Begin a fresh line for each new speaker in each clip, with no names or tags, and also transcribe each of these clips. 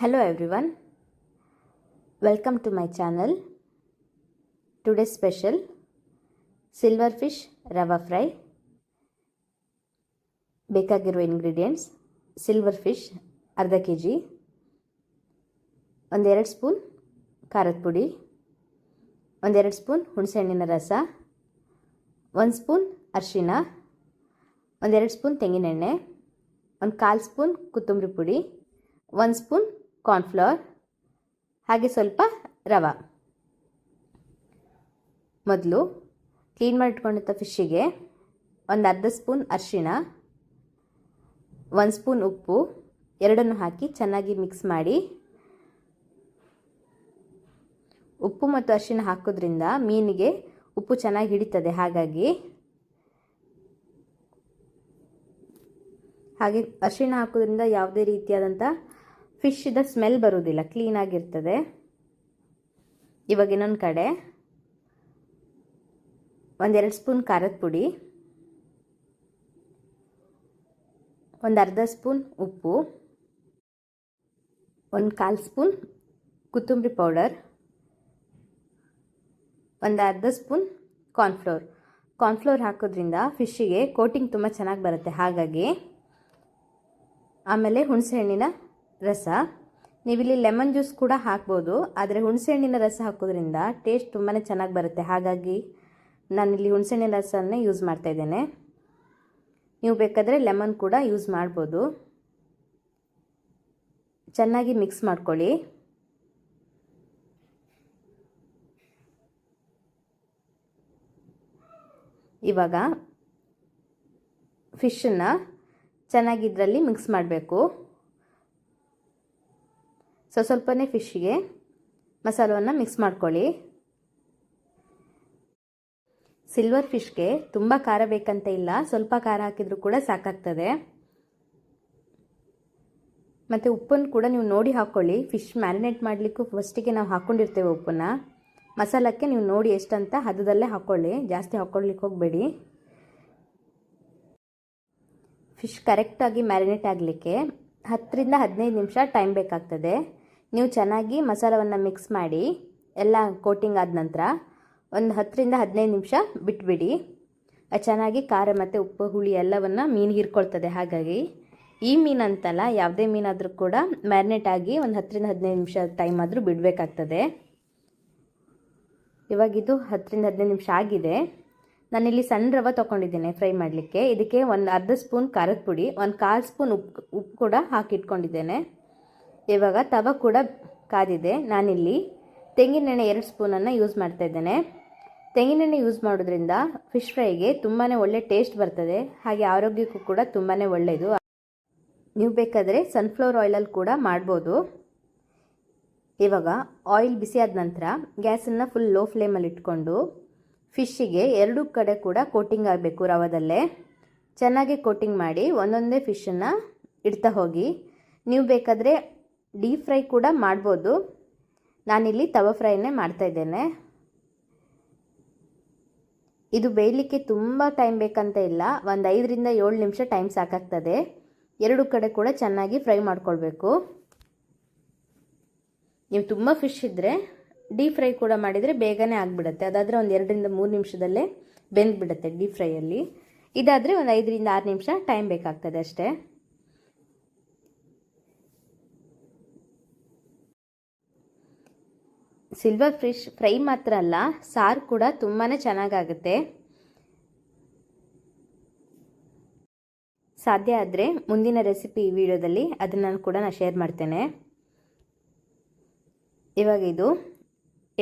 Hello everyone, welcome to my channel. Today's special silverfish rava fry. ಬೇಕಾಗಿರುವ ingredients silver fish ಅರ್ಧ K G ಒಂದೆರಡು spoon ಖಾರದ ಪುಡಿ. ಒಂದೆರಡು ಸ್ಪೂನ್ ಹುಣಸೆಹಣ್ಣಿನ ರಸ. ಒಂದು ಸ್ಪೂನ್ ಅರಿಶಿನ. ಒಂದೆರಡು ಸ್ಪೂನ್ ತೆಂಗಿನೆಣ್ಣೆ. ಒಂದು ಕಾಲು ಸ್ಪೂನ್ ಕೊತ್ತಂಬರಿ ಪುಡಿ. ಒಂದು ಸ್ಪೂನ್ ಕಾರ್ನ್ಫ್ಲವರ್ ಹಾಗೆ ಸ್ವಲ್ಪ ರವೆ. ಮೊದಲು ಕ್ಲೀನ್ ಮಾಡಿಟ್ಕೊಂಡಿದ್ದ ಫಿಶ್ಶಿಗೆ ಒಂದು ಅರ್ಧ ಸ್ಪೂನ್ ಅರಿಶಿಣ, ಒಂದು ಸ್ಪೂನ್ ಉಪ್ಪು, ಎರಡನ್ನು ಹಾಕಿ ಚೆನ್ನಾಗಿ ಮಿಕ್ಸ್ ಮಾಡಿ. ಉಪ್ಪು ಮತ್ತು ಅರಿಶಿಣ ಹಾಕೋದ್ರಿಂದ ಮೀನಿಗೆ ಉಪ್ಪು ಚೆನ್ನಾಗಿ ಹಿಡಿತದೆ, ಹಾಗಾಗಿ. ಹಾಗೆ ಅರಿಶಿಣ ಹಾಕೋದ್ರಿಂದ ಯಾವುದೇ ರೀತಿಯಾದಂಥ ಫಿಶ್ದ ಸ್ಮೆಲ್ ಬರೋದಿಲ್ಲ ಕ್ಲೀನಾಗಿರ್ತದೆ ಇವಾಗ ಇನ್ನೊಂದು ಕಡೆ. ಒಂದೆರಡು ಸ್ಪೂನ್ ಖಾರದ ಪುಡಿ. ಒಂದು ಅರ್ಧ ಸ್ಪೂನ್ ಉಪ್ಪು. ಒಂದು ಕಾಲು ಸ್ಪೂನ್ ಕೊತ್ತಂಬರಿ ಪೌಡರ್. ಒಂದು ಅರ್ಧ ಸ್ಪೂನ್ ಕಾರ್ನ್ಫ್ಲೋರ್ ಕಾರ್ನ್ಫ್ಲೋರ್ ಹಾಕೋದ್ರಿಂದ ಫಿಶ್ಶಿಗೆ ಕೋಟಿಂಗ್ ತುಂಬ ಚೆನ್ನಾಗಿ ಬರುತ್ತೆ, ಹಾಗಾಗಿ. ಆಮೇಲೆ ಹುಣಸೆಹಣ್ಣಿನ ರಸ. ನೀವಿಲ್ಲಿ ಲೆಮನ್ ಜ್ಯೂಸ್ ಕೂಡ ಹಾಕ್ಬೋದು, ಆದರೆ ಹುಣಸೆಹಣ್ಣಿನ ರಸ ಹಾಕೋದ್ರಿಂದ ಟೇಸ್ಟ್ ತುಂಬಾ ಚೆನ್ನಾಗಿ ಬರುತ್ತೆ. ಹಾಗಾಗಿ ನಾನಿಲ್ಲಿ ಹುಣಸೆಹಣ್ಣಿನ ರಸನ್ನೇ ಯೂಸ್ ಮಾಡ್ತಾ ಇದ್ದೇನೆ. ನೀವು ಬೇಕಾದರೆ ಲೆಮನ್ ಕೂಡ ಯೂಸ್ ಮಾಡ್ಬೋದು. ಚೆನ್ನಾಗಿ ಮಿಕ್ಸ್ ಮಾಡ್ಕೊಳ್ಳಿ. ಇವಾಗ ಫಿಶನ್ನು ಚೆನ್ನಾಗಿ ಇದರಲ್ಲಿ ಮಿಕ್ಸ್ ಮಾಡಬೇಕು. ಸೊ ಸ್ವಲ್ಪನೇ ಫಿಶ್ಗೆ ಮಸಾಲವನ್ನು ಮಿಕ್ಸ್ ಮಾಡ್ಕೊಳ್ಳಿ. ಸಿಲ್ವರ್ ಫಿಶ್ಗೆ ತುಂಬ ಖಾರ ಬೇಕಂತ ಇಲ್ಲ. ಸ್ವಲ್ಪ ಖಾರ ಹಾಕಿದರೂ ಕೂಡ ಸಾಕಾಗ್ತದೆ. ಮತ್ತು ಉಪ್ಪನ್ನು ಕೂಡ ನೀವು ನೋಡಿ ಹಾಕ್ಕೊಳ್ಳಿ ಫಿಶ್ ಮ್ಯಾರಿನೇಟ್ ಮಾಡಲಿಕ್ಕೂ ಫಸ್ಟಿಗೆ ನಾವು ಹಾಕ್ಕೊಂಡಿರ್ತೇವೆ ಉಪ್ಪನ್ನು. ಮಸಾಲಕ್ಕೆ ನೀವು ನೋಡಿ ಎಷ್ಟಂತ ಹದದಲ್ಲೇ ಹಾಕ್ಕೊಳ್ಳಿ ಜಾಸ್ತಿ ಹಾಕ್ಕೊಳ್ಲಿಕ್ಕೆ ಹೋಗಬೇಡಿ. ಫಿಶ್ ಕರೆಕ್ಟಾಗಿ ಮ್ಯಾರಿನೇಟ್ ಆಗಲಿಕ್ಕೆ ಹತ್ತರಿಂದ ಹದಿನೈದು ನಿಮಿಷ ಟೈಮ್ ಬೇಕಾಗ್ತದೆ. ನೀವು ಚೆನ್ನಾಗಿ ಮಸಾಲವನ್ನು ಮಿಕ್ಸ್ ಮಾಡಿ, ಎಲ್ಲ ಕೋಟಿಂಗ್ ಆದ ನಂತರ ಒಂದು ಹತ್ತರಿಂದ ಹದಿನೈದು ನಿಮಿಷ ಬಿಟ್ಬಿಡಿ. ಚೆನ್ನಾಗಿ ಖಾರ ಮತ್ತು ಉಪ್ಪು, ಹುಳಿ ಎಲ್ಲವನ್ನು ಮೀನು ಹೀರ್ಕೊಳ್ತದೆ. ಹಾಗಾಗಿ ಈ ಮೀನು ಅಂತಲ್ಲ, ಯಾವುದೇ ಮೀನಾದರೂ ಕೂಡ ಮ್ಯಾರಿನೇಟ್ ಆಗಿ ಒಂದು ಹತ್ತರಿಂದ ಹದಿನೈದು ನಿಮಿಷ ಟೈಮ್ ಆದರೂ ಬಿಡಬೇಕಾಗ್ತದೆ. ಇವಾಗಿದು ಹತ್ತರಿಂದ ಹದಿನೈದು ನಿಮಿಷ ಆಗಿದೆ. ನಾನಿಲ್ಲಿ ಸಣ್ಣ ರವೆ ತೊಗೊಂಡಿದ್ದೇನೆ ಫ್ರೈ ಮಾಡಲಿಕ್ಕೆ. ಇದಕ್ಕೆ ಒಂದು ಅರ್ಧ ಸ್ಪೂನ್ ಖಾರದ ಪುಡಿ, ಒಂದು ಕಾಲು ಸ್ಪೂನ್ ಉಪ್ಪು ಉಪ್ಪು ಕೂಡ ಹಾಕಿಟ್ಕೊಂಡಿದ್ದೇನೆ. ಇವಾಗ ತವ ಕೂಡ ಕಾದಿದೆ. ನಾನಿಲ್ಲಿ ತೆಂಗಿನೆಣ್ಣೆ ಎರಡು ಸ್ಪೂನನ್ನು ಯೂಸ್ ಮಾಡ್ತಾ ಇದ್ದೇನೆ. ತೆಂಗಿನೆಣ್ಣೆ ಯೂಸ್ ಮಾಡೋದ್ರಿಂದ ಫಿಶ್ ಫ್ರೈಗೆ ತುಂಬಾ ಒಳ್ಳೆ ಟೇಸ್ಟ್ ಬರ್ತದೆ. ಹಾಗೆ ಆರೋಗ್ಯಕ್ಕೂ ಕೂಡ ತುಂಬಾ ಒಳ್ಳೆಯದು ನೀವು ಬೇಕಾದರೆ ಸನ್ಫ್ಲವರ್ ಆಯಿಲಲ್ಲಿ ಕೂಡ ಮಾಡ್ಬೋದು. ಇವಾಗ ಆಯಿಲ್ ಬಿಸಿ ಆದ ನಂತರ ಗ್ಯಾಸನ್ನು ಫುಲ್ ಲೋ ಫ್ಲೇಮಲ್ಲಿ ಇಟ್ಕೊಂಡು ಫಿಶ್ಶಿಗೆ ಎರಡು ಕಡೆ ಕೂಡ ಕೋಟಿಂಗ್ ಆಗಬೇಕು ರವದಲ್ಲೇ. ಚೆನ್ನಾಗಿ ಕೋಟಿಂಗ್ ಮಾಡಿ ಒಂದೊಂದೇ ಫಿಶನ್ನು ಇಡ್ತಾ ಹೋಗಿ. ನೀವು ಬೇಕಾದರೆ ಡೀಪ್ ಫ್ರೈ ಕೂಡ ಮಾಡ್ಬೋದು. ನಾನಿಲ್ಲಿ ತವ ಫ್ರೈನೇ ಮಾಡ್ತಾಯಿದ್ದೇನೆ ಇದು ಬೇಯಲಿಕ್ಕೆ ತುಂಬ ಟೈಮ್ ಬೇಕಂತ ಇಲ್ಲ. ಒಂದು ಐದರಿಂದ ಏಳು ನಿಮಿಷ ಟೈಮ್ ಸಾಕಾಗ್ತದೆ. ಎರಡು ಕಡೆ ಕೂಡ ಚೆನ್ನಾಗಿ ಫ್ರೈ ಮಾಡ್ಕೊಳ್ಬೇಕು. ನೀವು ತುಂಬ ಫಿಶ್ ಇದ್ದರೆ ಡೀಪ್ ಫ್ರೈ ಕೂಡ ಮಾಡಿದರೆ ಬೇಗನೆ ಆಗಿಬಿಡುತ್ತೆ. ಅದಾದರೆ ಒಂದು ಎರಡರಿಂದ ಮೂರು ನಿಮಿಷದಲ್ಲೇ ಬೆಂದ್ಬಿಡುತ್ತೆ ಡೀಪ್ ಫ್ರೈಯಲ್ಲಿ ಇದಾದರೆ ಒಂದು ಐದರಿಂದ ಆರು ನಿಮಿಷ ಟೈಮ್ ಬೇಕಾಗ್ತದೆ ಅಷ್ಟೇ. ಸಿಲ್ವರ್ ಫಿಶ್ ಫ್ರೈ ಮಾತ್ರ ಅಲ್ಲ, ಸಾರು ಕೂಡ ತುಂಬಾ ಚೆನ್ನಾಗಾಗುತ್ತೆ. ಸಾಧ್ಯ ಆದರೆ ಮುಂದಿನ ರೆಸಿಪಿ ಈ ವಿಡಿಯೋದಲ್ಲಿ ಅದನ್ನು ಕೂಡ ನಾನು ಶೇರ್ ಮಾಡ್ತೇನೆ. ಇವಾಗ ಇದು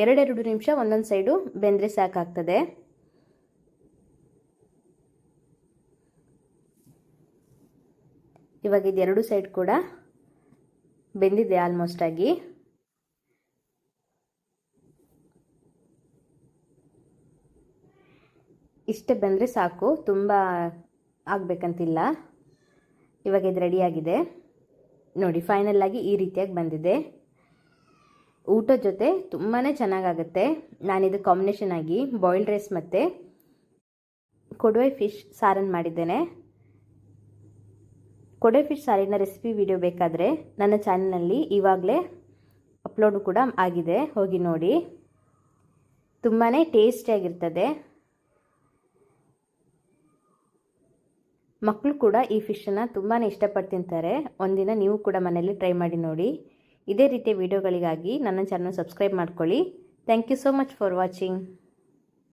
ಎರಡೆರಡು ನಿಮಿಷ ಒಂದೊಂದು ಸೈಡು ಬೆಂದರೆ ಸಾಕಾಗ್ತದೆ. ಇವಾಗ ಇದು ಎರಡು ಸೈಡ್ ಕೂಡ ಬೆಂದಿದೆ ಆಲ್ಮೋಸ್ಟ್ ಆಗಿ. ಇಷ್ಟೇ ಬಂದರೆ ಸಾಕು, ತುಂಬ ಆಗಬೇಕಂತಿಲ್ಲ. ಇವಾಗ ಇದು ರೆಡಿಯಾಗಿದೆ ನೋಡಿ ಫೈನಲ್ ಆಗಿ ಈ ರೀತಿಯಾಗಿ ಬಂದಿದೆ. ಊಟದ ಜೊತೆ ತುಂಬಾ ಚೆನ್ನಾಗಾಗುತ್ತೆ. ನಾನಿದು ಕಾಂಬಿನೇಷನ್ ಆಗಿ ಬಾಯ್ಲ್ಡ್ ರೈಸ್ ಮತ್ತು ಕೊಡುವೆ ಫಿಶ್ ಸಾರನ್ನು ಮಾಡಿದ್ದೇನೆ. ಕೊಡೆ ಫಿಶ್ ಸಾರಿನ ರೆಸಿಪಿ ವಿಡಿಯೋ ಬೇಕಾದರೆ ನನ್ನ ಚಾನಲ್ನಲ್ಲಿ ಇವಾಗಲೇ ಅಪ್ಲೋಡು ಕೂಡ ಆಗಿದೆ. ಹೋಗಿ ನೋಡಿ. ತುಂಬಾ ಟೇಸ್ಟಿಯಾಗಿರ್ತದೆ ಮಕ್ಕಳು ಕೂಡ ಈ ಫಿಶನ್ನು ತುಂಬಾ ಇಷ್ಟಪಟ್ಟು ತಿಂತಾರೆ ಒಂದಿನ ನೀವು ಕೂಡ ಮನೆಯಲ್ಲಿ ಟ್ರೈ ಮಾಡಿ ನೋಡಿ. ಇದೇ ರೀತಿಯ ವಿಡಿಯೋಗಳಿಗಾಗಿ ನನ್ನ ಚಾನಲ್ ಸಬ್ಸ್ಕ್ರೈಬ್ ಮಾಡ್ಕೊಳ್ಳಿ. Thank you so much for watching